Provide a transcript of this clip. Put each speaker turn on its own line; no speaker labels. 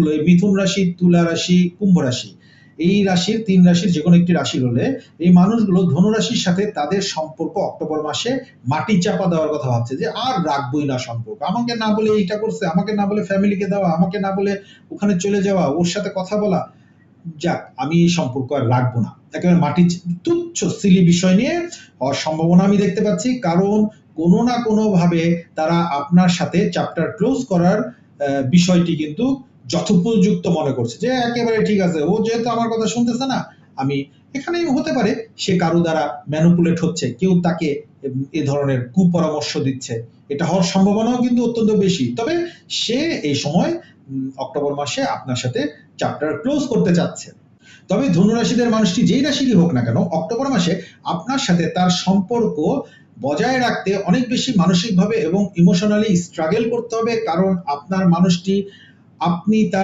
রাশিগুলো এই মিথুন রাশি, তুলা রাশি, কুম্ভ রাশি। এই রাশির তিন রাশির যে কোনো একটি রাশি হলে এই মানুষগুলো ধনুরাশির সাথে তাদের সম্পর্ক অক্টোবর মাসে মাটি চাপা দেওয়ার কথা ভাবছে যে আর রাখবোই না সম্পর্ক। আমাকে না বলে এইটা করছে, আমাকে না বলে ফ্যামিলিকে দেওয়া, আমাকে না বলে ওখানে চলে যাওয়া, ওর সাথে কথা বলা। যাক, আমি এই সম্পর্ক আর রাখব না। একেবারে মাটি তুচ্ছ সিলি বিষয় নিয়ে হওয়ার সম্ভাবনা আমি দেখতে পাচ্ছি। কারণ কোনো না কোনো ভাবে তারা আপনার সাথে চ্যাপ্টার ক্লোজ করার বিষয়টি কিন্তু যথোপযুক্ত মনে করছে যে একেবারে ঠিক আছে। ও যেহেতু আমার কথা শুনতেছে না, আমি এখানেই হতে পারে সে কারও দ্বারা ম্যানুপুলেট হচ্ছে, কেউ তাকে এ ধরনের কুপরামর্শ দিচ্ছে। এটা হওয়ার সম্ভাবনাও কিন্তু অত্যন্ত বেশি। তবে সে এই সময় অক্টোবর মাসে আপনার সাথে চ্যাপ্টার ক্লোজ করতে চাচ্ছে। তবে ধনুরাশিদের মানুষটি যেই রাশিরই হোক না কেন, অক্টোবর মাসে আপনার সাথে তার সম্পর্ক বজায় রাখতে অনেক বেশি মানসিকভাবে এবং ইমোশনালি স্ট্রাগল করতে হবে। কারণ আপনার মানুষটি আপনি তার